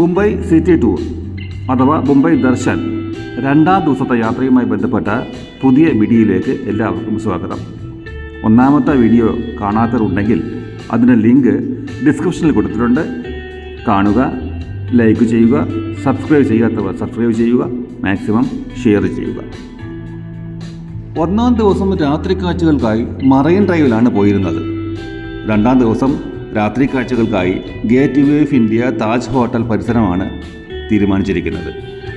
Mumbai city tour അഥവാ മുംബൈ ദർശൻ രണ്ടാം ദിവസത്തെ യാത്രയുമായി ബന്ധപ്പെട്ട പുതിയ വീഡിയോയിലേക്ക് എല്ലാവർക്കും സ്വാഗതം. ഒന്നാമത്തെ വീഡിയോ കാണാത്തവരുണ്ടെങ്കിൽ അതിന്റെ ലിങ്ക് ഡിസ്ക്രിപ്ഷനിൽ കൊടുത്തിട്ടുണ്ട്. കാണുക ലൈക്ക് ചെയ്യുക സബ്സ്ക്രൈബ് ചെയ്യാത്തവർ സബ്സ്ക്രൈബ് ചെയ്യുക മാക്സിമം ഷെയർ ചെയ്യുക. ഒന്നാം ദിവസം രാത്രി കാഴ്ചകൾക്കായി മറൈൻ ഡ്രൈവിലാണ് പോയിരുന്നത്. രണ്ടാം ദിവസം രാത്രി കാഴ്ചകൾക്കായി gateway of India Taj hotel പരിസരമാണ് തീരുമാനിച്ചിരിക്കുന്നത്.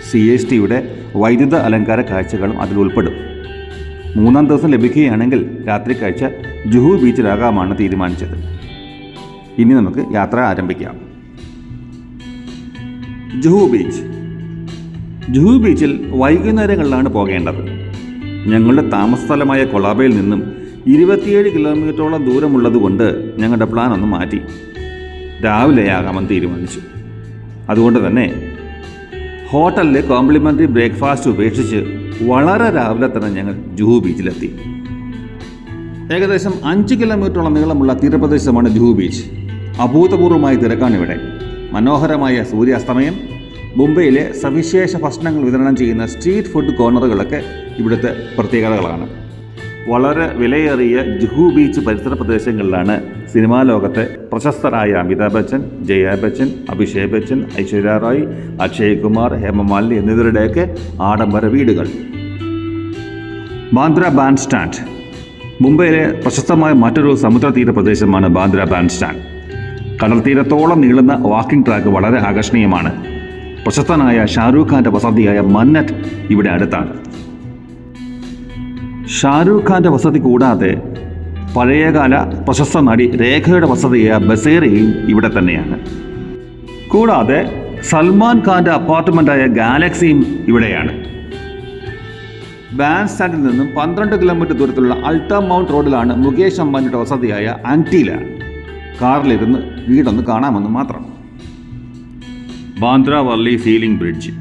സി എസ് ടിയുടെ വൈദ്യുത അലങ്കാര കാഴ്ചകളും അതിൽ ഉൾപ്പെടും. മൂന്നാം ദിവസം ലഭിക്കുകയാണെങ്കിൽ രാത്രി കാഴ്ച ജുഹു ബീച്ചിലാകാമാണ് തീരുമാനിച്ചത്. ഇനി നമുക്ക് യാത്ര ആരംഭിക്കാം. ജുഹു ബീച്ച്. ജുഹു ബീച്ചിൽ വൈകുന്നേരങ്ങളിലാണ് പോകേണ്ടത്. ഞങ്ങളുടെ താമസ സ്ഥലമായ കൊളാബയിൽ നിന്നും ഇരുപത്തിയേഴ് കിലോമീറ്ററോളം ദൂരമുള്ളതുകൊണ്ട് ഞങ്ങളുടെ പ്ലാൻ ഒന്ന് മാറ്റി. രാവിലെയാകാമെന്ന് തീരുമാനിച്ചു. അതുകൊണ്ട് തന്നെ ഹോട്ടലിലെ കോംപ്ലിമെന്ററി ബ്രേക്ക്ഫാസ്റ്റ് ഉപേക്ഷിച്ച് വളരെ രാവിലെ തന്നെ ഞങ്ങൾ ജുഹു ബീച്ചിലെത്തി. ഏകദേശം അഞ്ച് കിലോമീറ്ററോളം നീളമുള്ള തീരപ്രദേശമാണ് ജുഹു ബീച്ച്. അഭൂതപൂർവമായ തിരക്കാണ് ഇവിടെ. മനോഹരമായ സൂര്യാസ്തമയം മുംബൈയിലെ സവിശേഷ ഭക്ഷണങ്ങൾ വിതരണം ചെയ്യുന്ന സ്ട്രീറ്റ് ഫുഡ് കോർണറുകളൊക്കെ ഇവിടുത്തെ പ്രത്യേകതകളാണ്. വളരെ വിലയേറിയ ജുഹു ബീച്ച് പരിസര പ്രദേശങ്ങളിലാണ് സിനിമാ ലോകത്തെ പ്രശസ്തരായ അമിതാഭ് ബച്ചൻ ജയ ബച്ചൻ അഭിഷേക് ബച്ചൻ ഐശ്വര്യ റായ് അക്ഷയ് കുമാർ ഹേമമാലിനി എന്നിവരുടെയൊക്കെ ആഡംബര വീടുകൾ. ബാന്ദ്ര ബാൻഡ് സ്റ്റാൻഡ് മുംബൈയിലെ പ്രശസ്തമായ മറ്റൊരു സമുദ്ര തീര പ്രദേശമാണ് ബാന്ദ്ര ബാൻഡ് സ്റ്റാൻഡ് കടൽ തീരത്തോളം നീളുന്ന വാക്കിംഗ് ട്രാക്ക് വളരെ ആകർഷണീയമാണ്. പ്രശസ്തനായ ഷാരൂഖ് ഖാന്റെ വസതിയായ മന്നറ്റ് ഇവിടെ അടുത്താണ്. ഷാരൂഖ് ഖാന്റെ വസതി കൂടാതെ പഴയകാല പ്രശസ്ത നടി രേഖയുടെ വസതിയായ ബസേറയും ഇവിടെ തന്നെയാണ്. കൂടാതെ സൽമാൻ ഖാന്റെ അപ്പാർട്ട്മെന്റായ ഗാലക്സിയും ഇവിടെയാണ്. ബാൻ സ്റ്റാൻഡിൽ നിന്നും പന്ത്രണ്ട് കിലോമീറ്റർ ദൂരത്തുള്ള അൾട്ട മൗണ്ട് റോഡിലാണ് മുകേഷ് അംബാനിയുടെ വസതിയായ ആന്റീല കാറിലിരുന്ന് വീടൊന്ന് കാണാമെന്ന് മാത്രം. Bandra Worli sea link bridge.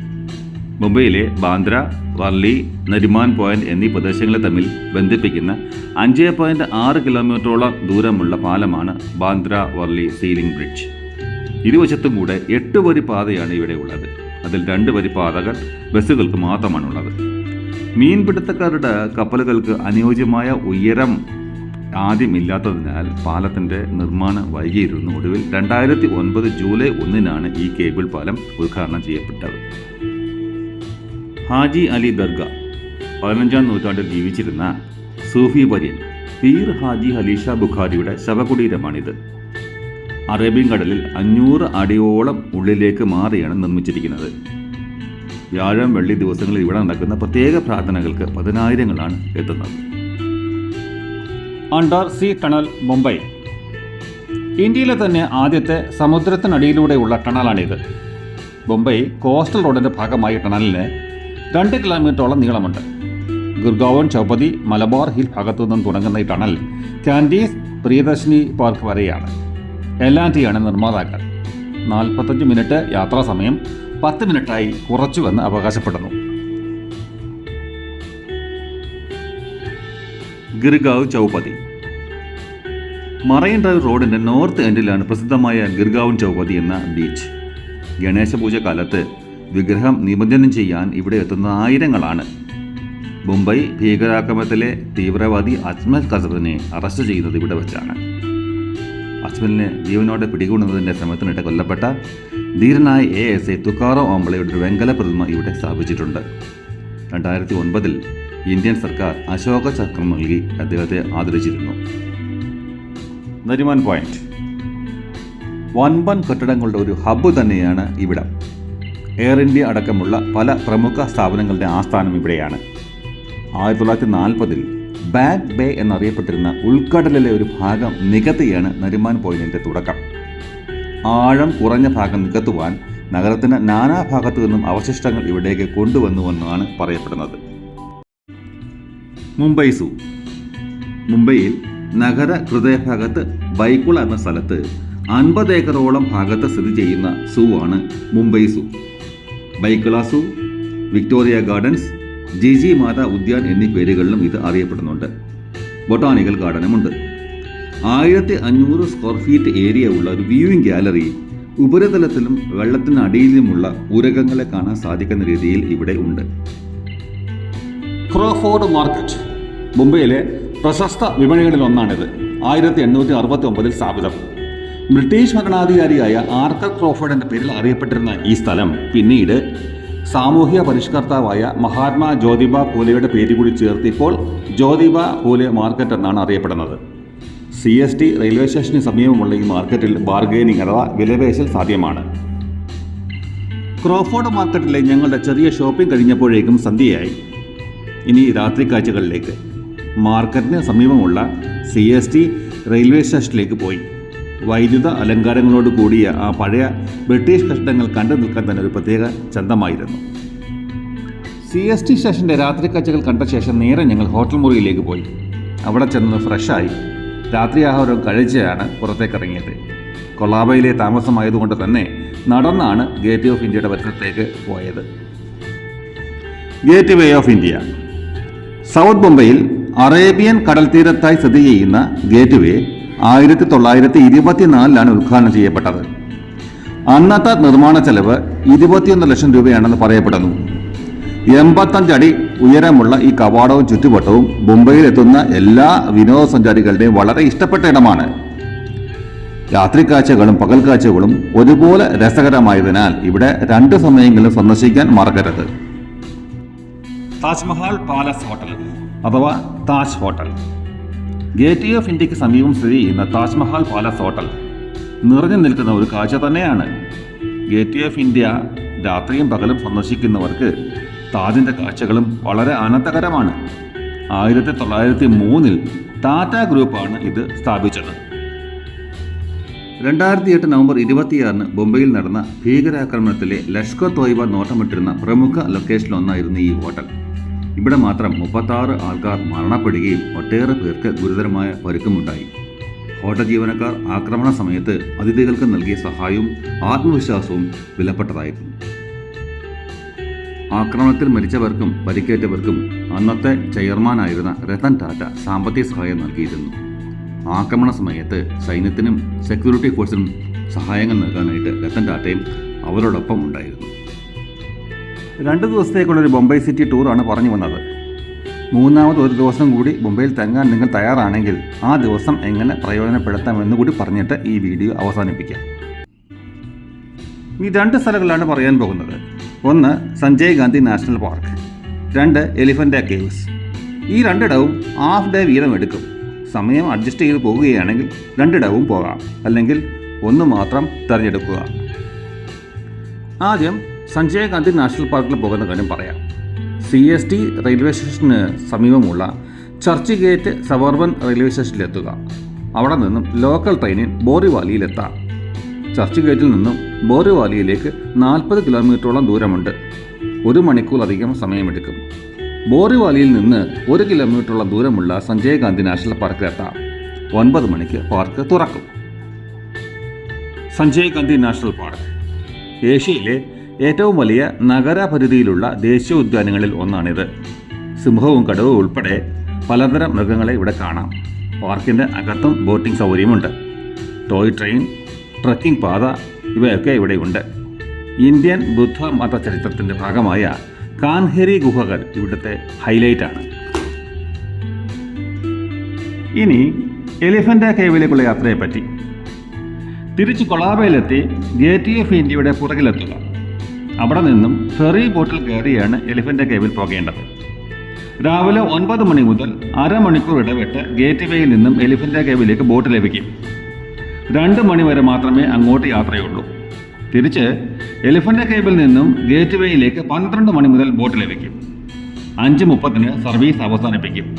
മുംബൈയിലെ ബാന്ദ്ര വർലി നരിമാൻ പോയിന്റ് എന്നീ പ്രദേശങ്ങളെ തമ്മിൽ ബന്ധിപ്പിക്കുന്ന അഞ്ച് പോയിന്റ് ആറ് കിലോമീറ്ററോളം ദൂരമുള്ള പാലമാണ് ബാന്ദ്ര വർലി സീലിംഗ് ബ്രിഡ്ജ്. ഇരുവശത്തും കൂടെ എട്ട് വരി പാതയാണ് ഇവിടെ ഉള്ളത്. അതിൽ രണ്ട് വരി പാതകൾ ബസ്സുകൾക്ക് മാത്രമാണുള്ളത്. മീൻപിടുത്തക്കാരുടെ കപ്പലുകൾക്ക് അനുയോജ്യമായ ഉയരം ആദ്യമില്ലാത്തതിനാൽ പാലത്തിന്റെ നിർമ്മാണം വൈകിയിരുന്നു. ഒടുവിൽ രണ്ടായിരത്തി ഒൻപത് ജൂലൈ ഒന്നിനാണ് ഈ കേബിൾ പാലം ഉദ്ഘാടനം ചെയ്യപ്പെട്ടത്. ഹാജി അലി ദർഗ പതിനഞ്ചാം നൂറ്റാണ്ടിൽ ജീവിച്ചിരുന്ന സൂഫി വര്യൻ പീർ ഹാജി ഹലീഷ ബുഖാരിയുടെ ശവകുടീരമാണിത്. അറേബ്യൻ കടലിൽ അഞ്ഞൂറ് അടിയോളം ഉള്ളിലേക്ക് മാറിയാണ് നിർമ്മിച്ചിരിക്കുന്നത്. വ്യാഴം വെള്ളി ദിവസങ്ങളിൽ ഇവിടെ നടക്കുന്ന പ്രത്യേക പ്രാർത്ഥനകൾക്ക് പതിനായിരങ്ങളാണ് എത്തുന്നത്. Under sea tunnel Mumbai. ഇന്ത്യയിലെ തന്നെ ആദ്യത്തെ സമുദ്രത്തിനടിയിലൂടെയുള്ള ടണലാണിത്. മുംബൈ കോസ്റ്റൽ റോഡിന്റെ ഭാഗമായി ടണലിന് രണ്ട് കിലോമീറ്ററോളം നീളമുണ്ട്. ഗുർഗാവൻ ചൗപതി മലബാർ ഹിൽ ഭാഗത്തു നിന്നും തുടങ്ങുന്ന ഈ ടണൽ കാൻഡീസ് പ്രിയദർശിനി പാർക്ക് വരെയാണ്. എല്ലാറ്റിയാണ് നിർമ്മാതാക്കൾ. നാൽപ്പത്തഞ്ച് മിനിറ്റ് യാത്രാ സമയം പത്ത് മിനിറ്റായി കുറച്ചുവെന്ന് അവകാശപ്പെടുന്നു. ഗിർഗാവ് ചൗപതി. മറൈൻ ഡ്രൈവ് റോഡിന്റെ നോർത്ത് എൻഡിലാണ് പ്രസിദ്ധമായ ഗിർഗാവൻ ചൗപതി എന്ന ബീച്ച്. ഗണേശ പൂജ കാലത്ത് വിഗ്രഹം നിമജ്ജനം ചെയ്യാൻ ഇവിടെ എത്തുന്ന ആയിരങ്ങളാണ്. മുംബൈ ഭീകരാക്രമണത്തിലെ തീവ്രവാദി അജ്മൽ കസറിനെ അറസ്റ്റ് ചെയ്യുന്നത് ഇവിടെ വെച്ചാണ്. അജ്മലിനെ ജീവനോടെ പിടികൂടുന്നതിന്റെ ശ്രമത്തിനിട്ട് കൊല്ലപ്പെട്ട ധീരനായ എ എസ് എ തുക്കാറോ ഓംബ്ലയുടെ ഒരു വെങ്കല പ്രതിമ ഇവിടെ സ്ഥാപിച്ചിട്ടുണ്ട്. രണ്ടായിരത്തി ഒൻപതിൽ ഇന്ത്യൻ സർക്കാർ അശോക ചക്രം നൽകി അദ്ദേഹത്തെ ആദരിച്ചിരുന്നു. നരിമാൻ പോയിന്റ്. വൻപൻ കെട്ടിടങ്ങളുടെ ഒരു ഹബ്ബ് തന്നെയാണ് ഇവിടം. എയർ ഇന്ത്യ അടക്കമുള്ള പല പ്രമുഖ സ്ഥാപനങ്ങളുടെ ആസ്ഥാനം ഇവിടെയാണ്. ആയിരത്തി തൊള്ളായിരത്തി നാൽപ്പതിൽ ബാക്ക് ബേ എന്നറിയപ്പെട്ടിരുന്ന ഉൾക്കടലിലെ ഒരു ഭാഗം നികത്തിയാണ് നരിമാൻ പോയിന്റിന്റെ തുടക്കം. ആഴം കുറഞ്ഞ ഭാഗം നികത്തുവാൻ നഗരത്തിന്റെ നാനാഭാഗത്തു നിന്നും അവശിഷ്ടങ്ങൾ ഇവിടേക്ക് കൊണ്ടുവന്നുവെന്നാണ് പറയപ്പെടുന്നത്. മുംബൈ സൂ. മുംബൈയിൽ നഗര ഹൃദയഭാഗത്ത് ബൈക്കുള എന്ന സ്ഥലത്ത് അൻപത് ഏക്കറോളം ഭാഗത്ത് സ്ഥിതി ചെയ്യുന്ന സൂ ആണ് Mumbai zoo. Byculla zoo Victoria gardens Jiji Mata Udyan എന്നീ പേരുകളിലും ഇത് അറിയപ്പെടുന്നുണ്ട്. ബൊട്ടാണിക്കൽ ഗാർഡനുമുണ്ട്. ആയിരത്തി അഞ്ഞൂറ് സ്ക്വയർ ഫീറ്റ് ഏരിയ ഉള്ള ഒരു വ്യൂയിങ് ഗാലറി ഉപരിതലത്തിലും വെള്ളത്തിനടിയിലുമുള്ള ഉരകങ്ങളെ കാണാൻ സാധിക്കുന്ന രീതിയിൽ ഇവിടെ ഉണ്ട്. ക്രോഫോർഡ് മാർക്കറ്റ് മുംബൈയിലെ പ്രശസ്ത വിപണികളിൽ ഒന്നാണിത് ആയിരത്തി എണ്ണൂറ്റി അറുപത്തി ഒമ്പതിൽ സ്ഥാപിതം. ബ്രിട്ടീഷ് ഭരണാധികാരിയായ ആർക്കർ ക്രോഫോർഡിന്റെ പേരിൽ അറിയപ്പെട്ടിരുന്ന ഈ സ്ഥലം പിന്നീട് സാമൂഹ്യ പരിഷ്കർത്താവായ മഹാത്മാ ജ്യോതിബ ഫൂലെയുടെ പേര് കൂടി ചേർത്ത് ഇപ്പോൾ ജ്യോതിബ ഫൂലെ മാർക്കറ്റ് എന്നാണ് അറിയപ്പെടുന്നത്. സി എസ് ടി റെയിൽവേ സ്റ്റേഷന് സമീപമുള്ള ഈ മാർക്കറ്റിൽ ബാർഗെയിനിങ് അഥവാ വിലപേശൽ സാധ്യമാണ്. ക്രോഫോർഡ് മാർക്കറ്റിലെ ഞങ്ങളുടെ ചെറിയ ഷോപ്പിംഗ് കഴിഞ്ഞപ്പോഴേക്കും സന്ധ്യയായി. ഇനി രാത്രി കാഴ്ചകളിലേക്ക്. മാർക്കറ്റിന് സമീപമുള്ള സി എസ് ടി റെയിൽവേ സ്റ്റേഷനിലേക്ക് പോയി. വൈദ്യുത അലങ്കാരങ്ങളോട് കൂടിയ ആ പഴയ ബ്രിട്ടീഷ് കെട്ടിടങ്ങൾ കണ്ടു നിൽക്കാൻ തന്നെ ഒരു പ്രത്യേക ചന്തമായിരുന്നു. സി എസ് ടി സ്റ്റേഷന്റെ രാത്രി കാഴ്ചകൾ കണ്ട ശേഷം നേരെ ഞങ്ങൾ ഹോട്ടൽ മുറിയിലേക്ക് പോയി. അവിടെ ചെന്ന് ഫ്രഷായി രാത്രി ആഹാരം കഴിച്ചാണ് പുറത്തേക്ക് ഇറങ്ങിയത്. കൊളാബയിലെ താമസമായതുകൊണ്ട് തന്നെ നടന്നാണ് ഗേറ്റ് ഓഫ് ഇന്ത്യയുടെ പരിസരത്തേക്ക് പോയത്. Gateway of India south മുംബൈയിൽ അറേബ്യൻ കടൽ തീരത്തായി സ്ഥിതി ചെയ്യുന്ന ഗേറ്റ് വേ ആയിരത്തി തൊള്ളായിരത്തി ഇരുപത്തിനാലിലാണ് ഉദ്ഘാടനം ചെയ്യപ്പെട്ടത്. അന്നത്തെ നിർമ്മാണ ചെലവ് ഇരുപത്തിയൊന്ന് ലക്ഷം രൂപയാണെന്ന് പറയപ്പെടുന്നു. എൺപത്തഞ്ചടി ഉയരമുള്ള ഈ കവാടവും ചുറ്റുവട്ടവും മുംബൈയിൽ എത്തുന്ന എല്ലാ വിനോദസഞ്ചാരികളുടെയും വളരെ ഇഷ്ടപ്പെട്ട ഇടമാണ്. രാത്രി കാഴ്ചകളും പകൽ കാഴ്ചകളും ഒരുപോലെ രസകരമായതിനാൽ ഇവിടെ രണ്ട് സമയങ്ങളിലും സന്ദർശിക്കാൻ മറക്കരുത്. താജ്മഹൽ പാലസ് ഹോട്ടൽ അഥവാ Taj hotel. Gateway of ഇന്ത്യയ്ക്ക് സമീപം സ്ഥിതി ചെയ്യുന്ന താജ്മഹൽ പാലസ് ഹോട്ടൽ. നിറഞ്ഞു നിൽക്കുന്ന ഒരു കാഴ്ച തന്നെയാണ്. ഗേറ്റ് വേ ഓഫ് ഇന്ത്യ രാത്രിയും പകലും സന്ദർശിക്കുന്നവർക്ക് താജിന്റെ കാഴ്ചകളും വളരെ ആനന്ദകരമാണ്. ആയിരത്തി തൊള്ളായിരത്തി മൂന്നിൽ ടാറ്റ ഗ്രൂപ്പാണ് ഇത് സ്ഥാപിച്ചത്. രണ്ടായിരത്തി എട്ട് നവംബർ ഇരുപത്തിയാറിന് ബോംബെയിൽ നടന്ന ഭീകരാക്രമണത്തിലെ ലഷ്കർ തോയ്ബ നോട്ടമിട്ടിരുന്ന പ്രമുഖ ലൊക്കേഷനിലൊന്നായിരുന്നു ഈ ഹോട്ടൽ. ഇവിടെ മാത്രം മുപ്പത്താറ് ആൾക്കാർ മരണപ്പെടുകയും ഒട്ടേറെ പേർക്ക് ഗുരുതരമായ പരുക്കമുണ്ടായി. ഹോട്ടൽ ജീവനക്കാർ ആക്രമണ സമയത്ത് അതിഥികൾക്ക് നൽകിയ സഹായവും ആത്മവിശ്വാസവും വിലപ്പെട്ടതായിരുന്നു. ആക്രമണത്തിൽ മരിച്ചവർക്കും പരിക്കേറ്റവർക്കും അന്നത്തെ ചെയർമാനായിരുന്ന രതൻ ടാറ്റ സാമ്പത്തിക സഹായം നൽകിയിരുന്നു. ആക്രമണ സമയത്ത് സൈന്യത്തിനും സെക്യൂരിറ്റി ഫോഴ്സിനും സഹായങ്ങൾ നൽകാനായിട്ട് രത്തൻ ടാറ്റയും അവരോടൊപ്പം ഉണ്ടായിരുന്നു. രണ്ട് ദിവസത്തേക്കുള്ളൊരു ബൊംബൈ സിറ്റി ടൂറാണ് പറഞ്ഞു വന്നത്. മൂന്നാമത് ഒരു ദിവസം കൂടി മുംബൈയിൽ തങ്ങാൻ നിങ്ങൾ തയ്യാറാണെങ്കിൽ ആ ദിവസം എങ്ങനെ പ്രയോജനപ്പെടുത്താമെന്ന് കൂടി പറഞ്ഞിട്ട് ഈ വീഡിയോ അവസാനിപ്പിക്കാം. ഈ രണ്ട് സ്ഥലങ്ങളാണ് പറയാൻ പോകുന്നത്. ഒന്ന് സഞ്ജയ് ഗാന്ധി നാഷണൽ പാർക്ക് രണ്ട് എലിഫന്റ കേവ്സ്. ഈ രണ്ടിടവും ഹാഫ് ഡേ വീതം എടുക്കും സമയം അഡ്ജസ്റ്റ് ചെയ്ത് പോകുകയാണെങ്കിൽ രണ്ടിടവും പോകാം അല്ലെങ്കിൽ ഒന്ന് മാത്രം തിരഞ്ഞെടുക്കുക. ആദ്യം സഞ്ജയ് ഗാന്ധി നാഷണൽ പാർക്കിൽ പോകുന്ന കാര്യം പറയാം. സി എസ് ടി റെയിൽവേ സ്റ്റേഷന് സമീപമുള്ള ചർച്ച് ഗേറ്റ് സബർബൻ റെയിൽവേ സ്റ്റേഷനിലെത്തുക. അവിടെ നിന്നും ലോക്കൽ ട്രെയിനിൽ ബോറിവാലിയിലെത്താം. ചർച്ച് ഗേറ്റിൽ നിന്നും ബോറിവാലിയിലേക്ക് നാൽപ്പത് കിലോമീറ്ററോളം ദൂരമുണ്ട്. ഒരു മണിക്കൂറധികം സമയമെടുക്കും. ബോറിവാലിയിൽ നിന്ന് ഒരു കിലോമീറ്ററോളം ദൂരമുള്ള സഞ്ജയ് ഗാന്ധി നാഷണൽ പാർക്കിലെത്താം. ഒൻപത് മണിക്ക് പാർക്ക് തുറക്കും. Sanjay Gandhi national park. ഏഷ്യയിലെ ഏറ്റവും വലിയ നഗരപരിധിയിലുള്ള ദേശീയ ഉദ്യാനങ്ങളിൽ ഒന്നാണിത്. സിംഹവും കടുവും ഉൾപ്പെടെ പലതരം മൃഗങ്ങളെ ഇവിടെ കാണാം. പാർക്കിന്റെ അകത്തും ബോട്ടിംഗ് സൗകര്യമുണ്ട്. ടോയ് ട്രെയിൻ ട്രക്കിംഗ് പാത ഇവയൊക്കെ ഇവിടെയുണ്ട്. ഇന്ത്യൻ ബുദ്ധ മത ചരിത്രത്തിന്റെ ഭാഗമായ കാൻഹെരി ഗുഹകൾ ഇവിടുത്തെ ഹൈലൈറ്റാണ് ഇനി എലിഫന്റ് കേവിലേക്കുള്ള യാത്രയെപ്പറ്റി. തിരിച്ച് കൊളാബയിലെത്തി ഗേറ്റ് ഓഫ് ഇന്ത്യയുടെ പുറകിലെത്തുക. അവിടെ നിന്നും ഫെറി ബോട്ടിൽ കയറിയാണ് എലിഫന്റ് കേവിൽ പോകേണ്ടത്. രാവിലെ ഒൻപത് മണി മുതൽ അരമണിക്കൂർ ഇടവിട്ട് ഗേറ്റ് വേയിൽ നിന്നും എലിഫന്റ് കേവിലേക്ക് ബോട്ട് ലഭിക്കും. രണ്ട് മണി വരെ മാത്രമേ അങ്ങോട്ട് യാത്രയുള്ളൂ. തിരിച്ച് എലിഫന്റ് കേവിൽ നിന്നും ഗേറ്റ് വേയിലേക്ക് പന്ത്രണ്ട് മണി മുതൽ ബോട്ട് ലഭിക്കും. അഞ്ച് മുപ്പതിന് സർവീസ് അവസാനിപ്പിക്കും.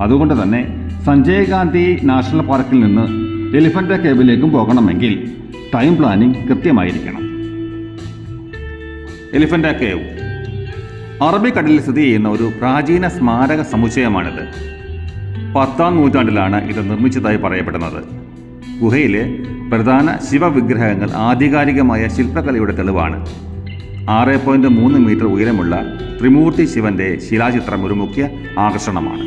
അതുകൊണ്ട് തന്നെ സഞ്ജയ് ഗാന്ധി നാഷണൽ പാർക്കിൽ നിന്ന് എലിഫന്റ് കേവിലേക്കും പോകണമെങ്കിൽ ടൈം പ്ലാനിംഗ് കൃത്യമായിരിക്കണം. എലിഫന്റ കേവ് അറബിക്കടലിൽ സ്ഥിതി ചെയ്യുന്ന ഒരു പ്രാചീന സ്മാരക സമുച്ചയമാണിത്. പത്താം നൂറ്റാണ്ടിലാണ് ഇത് നിർമ്മിച്ചതായി പറയപ്പെടുന്നത്. ഗുഹയിലെ പ്രധാന ശിവവിഗ്രഹങ്ങൾ ആധികാരികമായ ശില്പകലയുടെ തെളിവാണ്. ആറ് പോയിന്റ് മൂന്ന് മീറ്റർ ഉയരമുള്ള ത്രിമൂർത്തി ശിവന്റെ ശിലാചിത്രം ഒരു മുഖ്യ ആകർഷണമാണ്.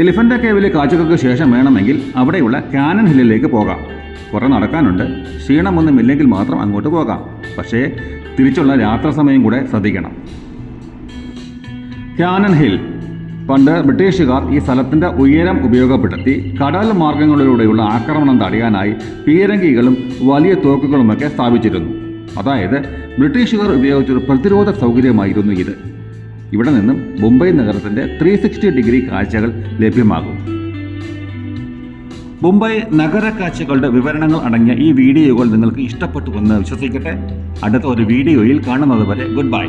എലിഫന്റ കേവിലെ കാഴ്ചകൾക്ക് ശേഷം വേണമെങ്കിൽ അവിടെയുള്ള കാനൻ ഹില്ലിലേക്ക് പോകാം. കുറേ നടക്കാനുണ്ട്. ക്ഷീണമൊന്നുമില്ലെങ്കിൽ മാത്രം അങ്ങോട്ട് പോകാം. പക്ഷേ തിരിച്ചുള്ള യാത്രാ സമയം കൂടെ ശ്രദ്ധിക്കണം. Cannon hill. പണ്ട് ബ്രിട്ടീഷുകാർ ഈ സ്ഥലത്തിന്റെ ഉയരം ഉപയോഗപ്പെടുത്തി കടൽ മാർഗങ്ങളിലൂടെയുള്ള ആക്രമണം തടയാനായി പീരങ്കികളും വലിയ തോക്കുകളുമൊക്കെ സ്ഥാപിച്ചിരുന്നു. അതായത് ബ്രിട്ടീഷുകാർ ഉപയോഗിച്ചൊരു പ്രതിരോധ സൗകര്യമായിരുന്നു ഇത്. ഇവിടെ നിന്നും മുംബൈ നഗരത്തിന്റെ ത്രീ ഡിഗ്രി കാഴ്ചകൾ ലഭ്യമാകും. മുംബൈ നഗരക്കാഴ്ചകളുടെ വിവരണങ്ങൾ അടങ്ങിയ ഈ വീഡിയോകൾ നിങ്ങൾക്ക് ഇഷ്ടപ്പെട്ടു എന്ന് വിശ്വസിക്കട്ടെ. അടുത്ത ഒരു വീഡിയോയിൽ കാണുന്നത് വരെ ഗുഡ് ബൈ